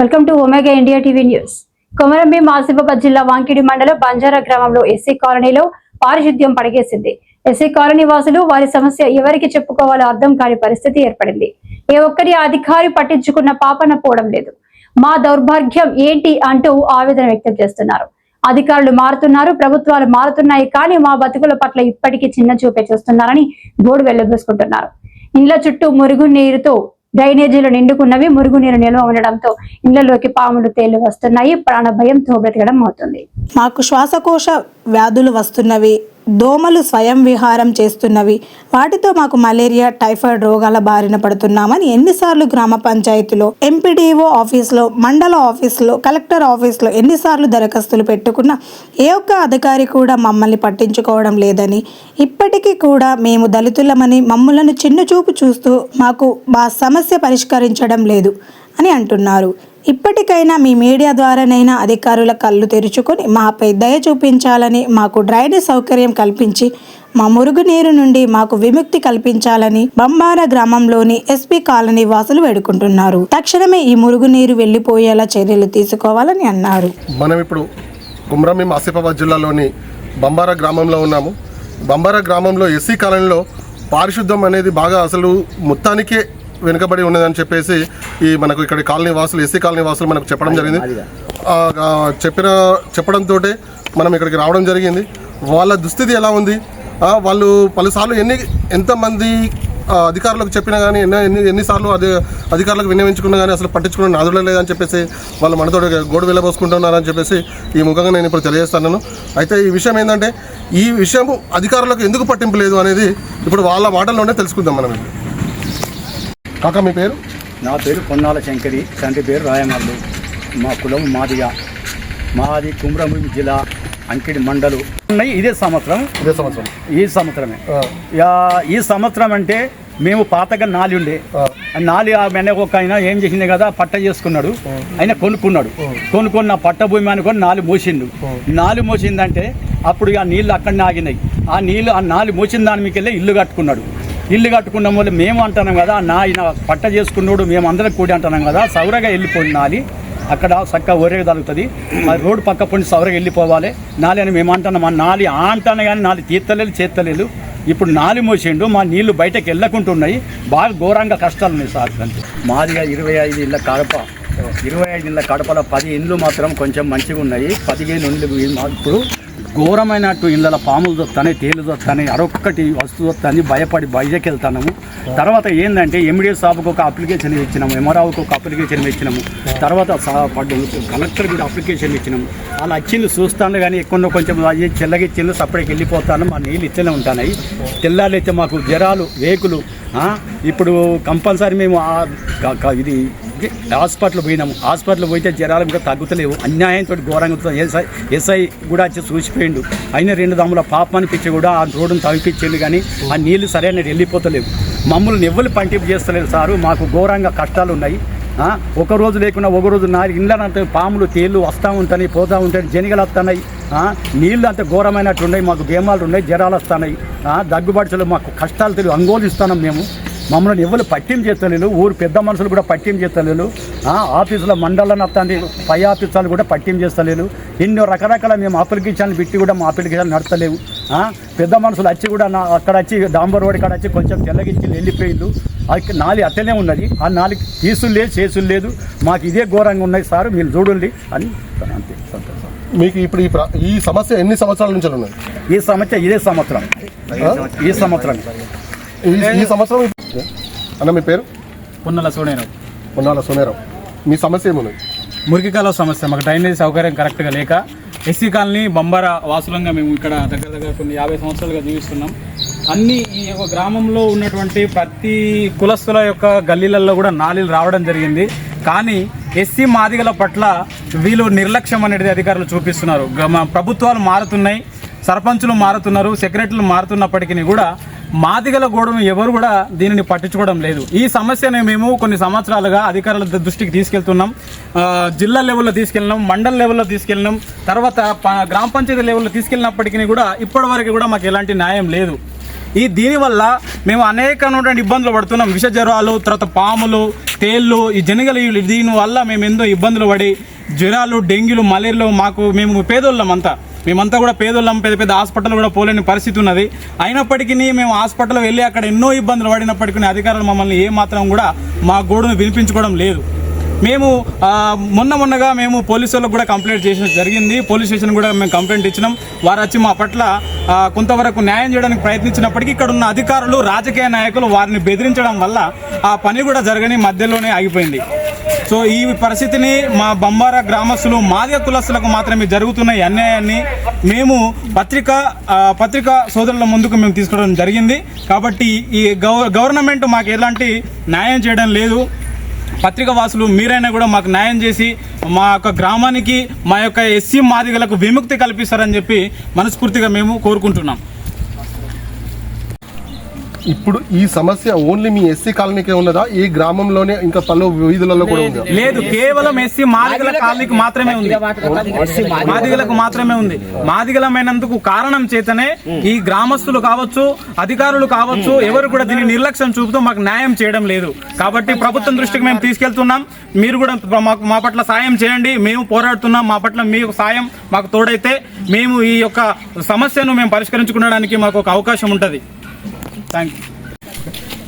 Welcome to Omega India TV news. Komaram Bheem Asifabad జిల్లా వాంకిడి మండలం బంజారా గ్రామంలో ఎస్సీ కాలనీలో పారిశుద్ధ్యం పడగేసింది. ఎస్సీ కాలనీ వాసులు వారి సమస్య ఎవరికి చెప్పుకోవాలో అర్థం కాని పరిస్థితి ఏర్పడింది. ఏ ఒక్కరి అధికారి పట్టించుకున్న పాపన పోవడం లేదు. మా దౌర్భాగ్యం ఏంటి అంటూ ఆవేదన వ్యక్తం చేస్తున్నారు. అధికారులు మారుతున్నారు ప్రభుత్వాలు మారుతున్నాయి కానీ మా బతుకుల పట్ల ఇప్పటికీ చిన్న చూపే చూస్తున్నారని గోడు వెళ్ళబోసుకుంటున్నారు ఇండ్ల చుట్టూ మురుగు నీరుతో డ్రైనేజీలు నిండుకున్నవి మురుగునీరు నిల్వ ఉండడంతో ఇళ్ళలోకి పాములు తేళ్ళు వస్తున్నాయి ప్రాణ భయంతో బ్రతకడం అవుతుంది. మాకు శ్వాసకోశ వ్యాధులు వస్తున్నవి. దోమలు స్వయం విహారం చేస్తున్నవి. వాటితో మాకు మలేరియా టైఫాయిడ్ రోగాల బారిన పడుతున్నామని ఎన్నిసార్లు గ్రామ పంచాయతీలో ఎంపీడీఓ ఆఫీస్లో మండల ఆఫీస్లో కలెక్టర్ ఆఫీస్లో ఎన్నిసార్లు దరఖాస్తులు పెట్టుకున్నా ఏ ఒక్క అధికారి కూడా మమ్మల్ని పట్టించుకోవడం లేదని. ఇప్పటికీ కూడా మేము దళితులమని మమ్మలను చిన్న చూపు చూస్తూ మాకు మా సమస్య పరిష్కరించడం లేదు అని అంటున్నారు. ఇప్పటికైనా మీ మీడియా ద్వారానైనా అధికారుల కళ్ళు తెరుచుకొని మాపై దయ చూపించాలని మాకు డ్రైనేజ్ సౌకర్యం కల్పించి మా మురుగునీరు నుండి మాకు విముక్తి కల్పించాలని బంబార గ్రామంలోని ఎస్పీ కాలనీ వాసులు వేడుకుంటున్నారు. తక్షణమే ఈ మురుగునీరు వెళ్ళిపోయేలా చర్యలు తీసుకోవాలని అన్నారు. మనం ఇప్పుడు కుమ్రమీం ఆసిఫాబాద్ జిల్లాలోని బంబారా గ్రామంలో ఉన్నాము. బంబారా గ్రామంలో ఎస్సీ కాలనీలో పారిశుద్ధం అనేది బాగా అసలు మొత్తానికే వెనుకబడి ఉన్నదని చెప్పేసి ఈ మనకు ఇక్కడ కాలనీ వాసులు ఎస్సీ కాలనీ వాసులు మనకు చెప్పడం జరిగింది. చెప్పిన చెప్పడంతో మనం ఇక్కడికి రావడం జరిగింది. వాళ్ళ దుస్థితి ఎలా ఉంది? వాళ్ళు పలుసార్లు ఎన్ని ఎంతమంది అధికారులకు చెప్పినా కానీ ఎన్ని ఎన్ని ఎన్నిసార్లు అదే అధికారులకు విన్నవించుకున్నా కానీ అసలు పట్టించుకున్న నాదులే లేదని చెప్పేసి వాళ్ళు మనతో గోడు వెళ్ళబోసుకుంటున్నారని చెప్పేసి ఈ ముఖంగా నేను ఇప్పుడు తెలియజేస్తున్నాను. అయితే ఈ విషయం ఏంటంటే ఈ విషయం అధికారులకు ఎందుకు పట్టింపు లేదు అనేది ఇప్పుడు వాళ్ళ మాటల్లోనే తెలుసుకుందాం మనం. కాకా మీ పేరు? నా పేరు పొన్నాల శంకరి తండ్రి పేరు రాయమల్లు. మా కులం మాదిగా. మాది కుమ్రభూమి జిల్లా అంకిడి మండలు. ఉన్నాయి ఇదే సంవత్సరం? ఇదే సంవత్సరం. ఈ సంవత్సరమే. యా, ఈ సంవత్సరం అంటే మేము పాతగా నాలి ఉండే ఆ, నాలి ఆ మెన ఒక ఆయన ఏం చేసింది కదా పట్ట చేసుకున్నాడు. ఆయన కొనుక్కున్నాడు. కొనుక్కున్న పట్ట భూమి అనుకొని నాలు మోసిండు. నాలు మోసిందంటే అప్పుడు ఆ నీళ్ళు అక్కడనే ఆగినాయి. ఆ నీళ్ళు ఆ నాలు మోసిన దాని మీకు వెళ్ళి ఇల్లు కట్టుకున్నాడు. ఇల్లు కట్టుకున్న వల్ల మేము అంటున్నాం కదా నా ఈయన పట్ట చేసుకున్నోడు మేము అందరం కూడి అంటున్నాం కదా సౌరగా వెళ్ళిపోయినాలి నాలి. అక్కడ చక్క ఒరే తగులుతుంది మరి రోడ్డు పక్క పొండి సౌరగా వెళ్ళిపోవాలి. నాలి అని మేము అంటున్నాం మా నాలి ఆ అంటాను కానీ నాలి తీర్తలేదు చేత్తలేదు. ఇప్పుడు నాలి మోసిండు మా నీళ్ళు బయటకు వెళ్ళకుంటున్నాయి. బాగా ఘోరంగా కష్టాలు ఉన్నాయి సార్. మాదిగా ఇరవై ఐదు ఇళ్ళ కడప ఇరవై ఐదు ఇళ్ళ కడపలో పది ఇండ్లు మాత్రం కొంచెం మంచిగా ఉన్నాయి పదిహేను ఇండ్లు ఇప్పుడు ఘోరమైనట్టు ఇళ్ళ పాములు దొత్తాయి తేలు దొత్తాయి అరొక్కటి వస్తువు వస్తుంది భయపడి బయటకు వెళ్తాము తర్వాత ఏంటంటే ఎంఈడిఎస్ సాబ్కి ఒక అప్లికేషన్ ఇచ్చినాము ఎంఆర్ఆవుకి ఒక అప్లికేషన్ ఇచ్చినాము. తర్వాత కలెక్టర్ కూడా అప్లికేషన్ ఇచ్చినాము. వాళ్ళు వచ్చింది చూస్తాను కానీ ఎక్కువ కొంచెం అయ్యి చెల్లగిచ్చింది సపరేట్కి వెళ్ళిపోతాను మా నీళ్ళు ఇట్లనే ఉంటాయి తెల్లాలైతే మాకు జ్వరాలు వేకులు ఇప్పుడు కంపల్సరీ మేము ఇది హాస్పిటల్ పోయినాము. హాస్పిటల్ పోతే జ్వరాలు ఇంకా తగ్గుతలేవు. అన్యాయంతో ఘోరంగా ఎస్ఐ ఎస్ఐ కూడా వచ్చి చూసిపోయిండు. అయిన రెండు దమ్ముల పాప అనిపించి కూడా ఆ రోడ్డును తగ్గిపించిండు కానీ ఆ నీళ్ళు సరైన వెళ్ళిపోతలేవు. మమ్మల్ని ఎవ్వరు పంటింపు చేస్తలేదు సారు. మాకు ఘోరంగా కష్టాలు ఉన్నాయి ఒక రోజు లేకుండా ఒక రోజు నా ఇళ్ళంటే పాములు తేళ్ళు వస్తూ ఉంటాయి పోతూ ఉంటాయి జనిగలు వస్తున్నాయి నీళ్ళు అంత ఘోరమైనట్టు ఉన్నాయి మాకు భీమాలు ఉన్నాయి జ్వరాలు వస్తున్నాయి ఆ, మాకు కష్టాలు తెలియదు అంగోలిస్తున్నాం మేము. మమ్మల్ని ఎవరు పట్టిం చేస్తలేరు ఊరు పెద్ద మనుషులు కూడా పట్టిం చేస్తలేరు. ఆఫీసుల ఆఫీసులో మండలం వస్తుంది పై ఆఫీసాలు కూడా పట్టిం చేస్తలేరు. ఎన్నో రకరకాల మేము అప్లికేషన్లు పెట్టి కూడా మా అప్లికేషన్ నడతలేవు. పెద్ద మనుషులు వచ్చి కూడా నా అక్కడ వచ్చి డాంబర్ రోడ్ కాడ వచ్చి కొంచెం తెల్లగించి వెళ్ళిపోయిండు అది నాలి అట్టనే ఉన్నది. ఆ నాలుగు తీసులు లేదు చేసులు లేదు మాకు ఇదే ఘోరంగా ఉన్నాయి సార్ మీరు చూడండి అని అంతే సంతోషం. మీకు ఇప్పుడు ఈ ప్ర- ఈ సమస్య ఎన్ని సంవత్సరాల నుంచి ఉన్నది? ఈ సంవత్సరం ఇదే సంవత్సరం. ఈ సంవత్సరం. ఈ- సంవత్సరం అన్న మీ పేరు? పున్నల సోనేరావు. పొన్నాల సోనేరావు. మీ సమస్య ఏమున్నది? మురికి కాలువ సమస్య. మాకు డ్రైనేజ్ సౌకర్యం కరెక్ట్గా లేక ఎస్సీ కాలనీ బంబారా వాసులంగా మేము ఇక్కడ దగ్గర దగ్గర కొన్ని యాభై సంవత్సరాలుగా జీవిస్తున్నాం. అన్ని ఈ యొక్క గ్రామంలో ఉన్నటువంటి ప్రతి కులస్తుల యొక్క గల్లీలలో కూడా నాళీలు రావడం జరిగింది. కానీ ఎస్సీ మాదిగల పట్ల వీళ్ళు నిర్లక్ష్యం అనేది అధికారులు చూపిస్తున్నారు. ప్రభుత్వాలు మారుతున్నాయి సర్పంచులు మారుతున్నారు సెక్రటరీలు మారుతున్నప్పటికీ కూడా మాదిగల గోడను ఎవరు కూడా దీనిని పట్టించుకోవడం లేదు. ఈ సమస్యను మేము కొన్ని సంవత్సరాలుగా అధికారుల దృష్టికి తీసుకెళ్తున్నాం. జిల్లా లెవెల్లో తీసుకెళ్ళినాం మండల లెవెల్లో తీసుకెళ్ళినాం. తర్వాత గ్రామ పంచాయతీ లెవెల్లో తీసుకెళ్ళినప్పటికీ కూడా ఇప్పటి వరకు కూడా మాకు ఎలాంటి న్యాయం లేదు. ఈ దీనివల్ల మేము అనేకమైనటువంటి ఇబ్బందులు పడుతున్నాం. విష జ్వరాలు తర్వాత పాములు తేళ్ళు ఈ జనగలు ఈ- దీనివల్ల మేము ఎంతో ఇబ్బందులు పడి జ్వరాలు డెంగ్యూలు మలేరియాలు మాకు మేము పేదోళ్ళం అంతా. మేమంతా కూడా పేదోళ్ళం పెద్ద పెద్ద హాస్పిటల్ కూడా పోలేని పరిస్థితి ఉన్నది. అయినప్పటికీ మేము హాస్పిటల్ వెళ్ళి అక్కడ ఎన్నో ఇబ్బందులు పడినప్పటికీ అధికారులు మమ్మల్ని ఏ మాత్రం కూడా మా గోడును వినిపించుకోవడం లేదు. మేము మొన్న మొన్నగా మేము పోలీసు వాళ్ళకు కూడా కంప్లైంట్ చేసిన జరిగింది. పోలీస్ స్టేషన్ కూడా మేము కంప్లైంట్ ఇచ్చినాం. వారు వచ్చి మా పట్ల కొంతవరకు న్యాయం చేయడానికి ప్రయత్నించినప్పటికీ ఇక్కడ ఉన్న అధికారులు రాజకీయ నాయకులు వారిని బెదిరించడం వల్ల ఆ పని కూడా జరగని మధ్యలోనే ఆగిపోయింది. సో ఈ పరిస్థితిని మా బంబారా గ్రామస్తులు మాదిగ కులస్తులకు మాత్రమే జరుగుతున్న ఈ అన్యాయాన్ని మేము పత్రిక పత్రిక సోదరుల ముందుకు మేము తీసుకోవడం జరిగింది. కాబట్టి ఈ గవర్నమెంట్ మాకు ఎలాంటి న్యాయం చేయడం లేదు. పత్రిక వాసులు మీరైనా కూడా మాకు న్యాయం చేసి మా యొక్క గ్రామానికి మా యొక్క ఎస్సీ మాదిగలకు విముక్తి కల్పిస్తారని చెప్పి మనస్ఫూర్తిగా మేము కోరుకుంటున్నాం. ఇప్పుడు ఈ సమస్య ఓన్లీ మీ ఎస్సీ కాలనీకే ఉన్నదా? ఈ గ్రామంలోనే ఇంకా పలు వీధులలో కూడా ఉందా? లేదు కేవలం ఎస్సీ మాదిగల కాలనీకి మాత్రమే ఉంది. మాదిగలకు మాత్రమే ఉంది. మాదిగలమైనందుకు కారణం చేతనే ఈ గ్రామస్తులు కావచ్చు అధికారులు కావచ్చు ఎవరు కూడా దీన్ని నిర్లక్ష్యం చూపుతూ మాకు న్యాయం చేయడం లేదు. కాబట్టి ప్రభుత్వం దృష్టికి మేము తీసుకెళ్తున్నాం. మీరు కూడా మాకు మా పట్ల సాయం చేయండి. మేము పోరాడుతున్నాం. మా పట్ల మీకు సాయం మాకు తోడైతే మేము ఈ యొక్క సమస్యను మేము పరిష్కరించుకోవడానికి మాకు ఒక అవకాశం ఉంటుంది. థ్యాంక్ యూ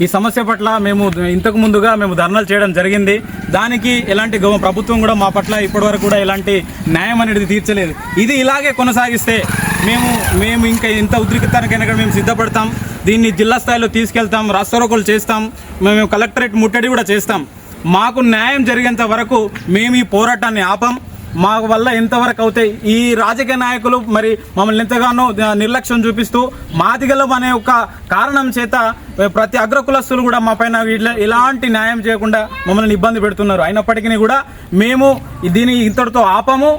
ఈ సమస్య పట్ల మేము ఇంతకు ముందుగా మేము ధర్నాలు చేయడం జరిగింది. దానికి ఎలాంటి గవ- ప్రభుత్వం కూడా మా పట్ల ఇప్పటివరకు కూడా ఎలాంటి న్యాయం అనేది తీర్చలేదు. ఇది ఇలాగే కొనసాగిస్తే మేము మేము ఇంకా ఇంత ఉద్రిక్తానికైనా మేము సిద్ధపడతాం. దీన్ని జిల్లా స్థాయిలో తీసుకెళ్తాం రాస్తారోకలు చేస్తాం మేము కలెక్టరేట్ ముట్టడి కూడా చేస్తాం. మాకు న్యాయం జరిగేంత వరకు మేము ఈ పోరాటాన్ని ఆపం. మా వల్ల ఎంతవరకు అవుతాయి. ఈ రాజకీయ నాయకులు మరి మమ్మల్ని ఎంతగానో నిర్లక్ష్యం చూపిస్తూ మాదిగలం అనే ఒక కారణం చేత ప్రతి అగ్రకులస్తులు కూడా మా పైన ఇలాంటి ఎలాంటి న్యాయం చేయకుండా మమ్మల్ని ఇబ్బంది పెడుతున్నారు. అయినప్పటికీ కూడా మేము దీన్ని ఇంతటితో ఆపము.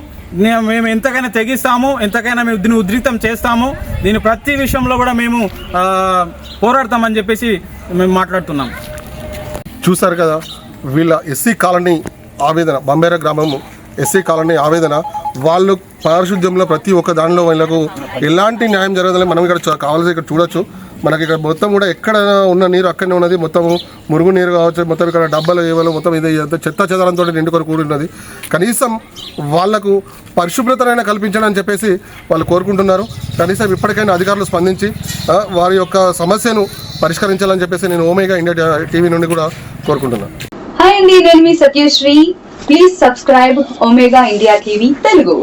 మేము ఎంతకైనా తెగిస్తాము ఎంతకైనా మేము దీన్ని ఉద్రిక్తం చేస్తాము. దీని ప్రతి విషయంలో కూడా మేము పోరాడతామని చెప్పేసి మేము మాట్లాడుతున్నాం. చూసారు కదా వీళ్ళ ఎస్సీ కాలనీ ఆవేదన బంబేర గ్రామము. ఎస్సీ కాలనీ ఆవేదన వాళ్ళు పారిశుద్ధ్యంలో ప్రతి ఒక్క దానిలో వీళ్ళకు ఎలాంటి న్యాయం జరగదని మనం ఇక్కడ కావాల్సి ఇక్కడ చూడొచ్చు. మనకి ఇక్కడ మొత్తం కూడా ఎక్కడ ఉన్న నీరు అక్కడనే ఉన్నది. మొత్తం మురుగు నీరు కావచ్చు మొత్తం ఇక్కడ డబ్బాలు ఏవలో మొత్తం ఇది చెత్త చెదరంతో నిండుకొని కూడి ఉన్నది. కనీసం వాళ్ళకు పరిశుభ్రతనైనా కల్పించాలని చెప్పేసి వాళ్ళు కోరుకుంటున్నారు. కనీసం ఇప్పటికైనా అధికారులు స్పందించి వారి యొక్క సమస్యను పరిష్కరించాలని చెప్పేసి నేను ఓమేగా ఇండియా టీవీ నుండి కూడా కోరుకుంటున్నాను హాయ్ అండి నేను మీ Satyasri. Please subscribe Omega India TV Telugu